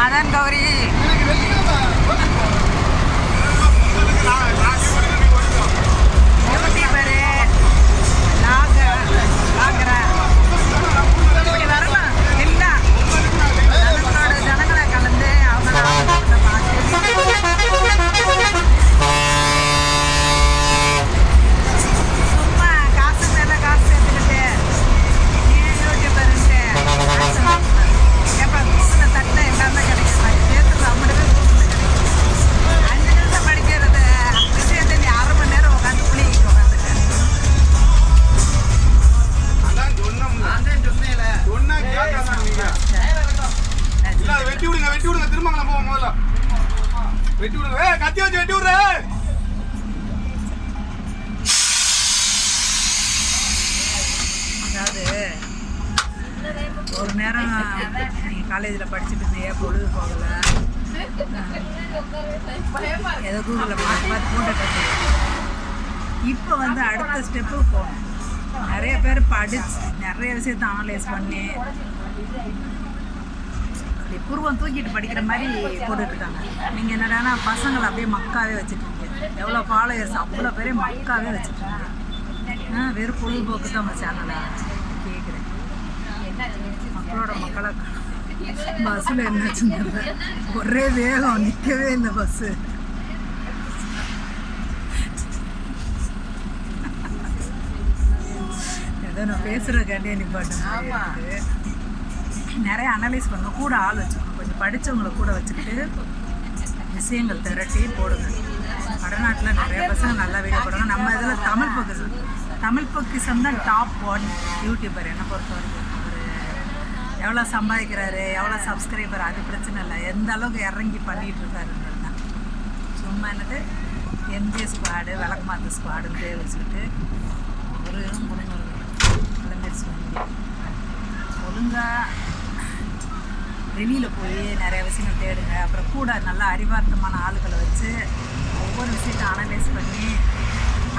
மதன் கௌரி. வெட்டி விடுங்க கத்தி வச்சு வெட்டி விடுற அதாவது ஒரு நேரம் நீங்கள் காலேஜில் படிச்சுட்டு இருந்தியே பொழுது போகல. ஏதோ கூகுளில் பார்த்து பார்த்து போட்டுட்டு இப்போ வந்து அடுத்த ஸ்டெப்பு போகணும். நிறைய பேர் படிச்சு நிறைய விஷயத்த அனலைஸ் பண்ணி அப்படி புருவம் தூக்கிட்டு படிக்கிற மாதிரி போட்டுட்டுருக்காங்க நீங்கள் என்னடானா பசங்களை அப்படியே மக்காவே வச்சுருக்கீங்க எவ்வளோ ஃபாலோயர்ஸ் அவ்வளோ பேரே மக்காவே வச்சுருக்காங்க ஆ வெறும் பொழுதுபோக்கு தான் உங்கள் சேனலை கேட்குறேன் மக்களோட மக்களை பஸ்ஸில் என்னாச்சுங்க ஒரே வேகம் நிற்கவே இல்லை பஸ்ஸு ஏதோ நான் பேசுகிறதுக்காண்டியே நிப்பாட்டு நிறைய அனலைஸ் பண்ணும் கூட ஆள் வச்சுக்கணும். கொஞ்சம் படித்தவங்களை கூட வச்சுக்கிட்டு விஷயங்கள் திரட்டி போடுங்க. வடநாட்டில் நிறைய பசங்க நல்லா வீடியோ போடுறாங்க நம்ம இதில் தமிழ் பொக்கிசம் தமிழ் பக்கிசம் தான் டாப் ஒன் யூடியூபர் என்னை பொறுத்த வரைக்கும் எவ்வளோ சம்பாதிக்கிறாரு எவ்வளோ சப்ஸ்கிரைபர் அது பிரச்சனை இல்லை. எந்த அளவுக்கு இறங்கி பண்ணிகிட்டு இருக்காருன்றது தான். சும்மா என்னது எம்ஜி ஸ்குவாடு விளக்கு மாற்ற ஸ்குவாடுன்னு பேர் வச்சுக்கிட்டு ஒரு முடிஞ்சு ஒழுங்காக வெளியில் போய் நிறைய விஷயங்கள் தேடுங்க. அப்புறம் கூட நல்லா அறிவார்த்தமான ஆளுகளை வச்சு ஒவ்வொரு விஷயத்தை அனலைஸ் பண்ணி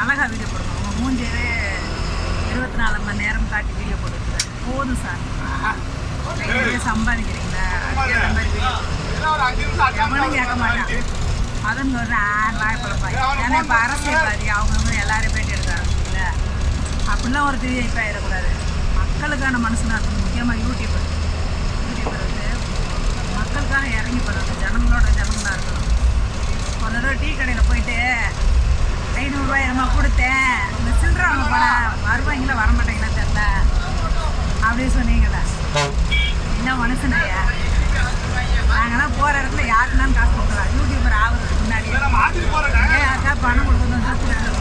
அழகாக வீடியோ போடுங்க உங்கள் மூஞ்சியவே இருபத்தி நாலு மணி நேரம் காட்டி வீடியோ போட்டுருக்காரு போதும் சார். சம்பாதிக்கிறீங்களா? அதுக்கேற்ற மாதிரி வீடியோ ஏன்னா ஒரு அஞ்சு நிமிஷம் அட்ஜஸ்ட் எவனும் கேட்க மாட்டான் அதுன்னு ஒரு நாய் ஏன்னா இப்போ அரசியல்வாதி அவங்கவுங்க எல்லாரும் பேட்டி எடுக்க ஆரம்பிச்சிங்கள அப்படிலாம் ஒரு பெரிய இப்போ ஆயிடக்கூடாது. மக்களுக்கான மனுஷனாக இருக்கணும் முக்கியமாக யூடியூபர் யூடியூபர் வந்து மக்களுக்காக இறங்கி போகிறது ஜனங்களோட ஜனங்களாக இருக்கணும் ஒரு தடவை டீ கடையில் போயிட்டு ஐநூறுரூவாய் என்னமோ கொடுத்தேன். இந்த சில்லறை வாங்க போனா வருவாங்களா வரமாட்டேங்களா தெரில அப்படின்னு சொன்னீங்களே என்ன மனுஷனையா நாங்கள்லாம் போகிற இடத்துல யாருக்குனாலும் காசு கொடுக்கலாம். யூடியூபர் ஆகுறதுக்கு முன்னாடி. நான் மாத்திட்டு போறேன் அக்கா பணம் கொடுக்கணும்.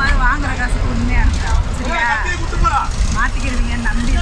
கொஞ்சமாவது வாங்குற காசுக்கு உண்மையா சரியா? கத்தியை விட்டு போறா மாத்திக்கிடுவீங்கன்னு நம்பி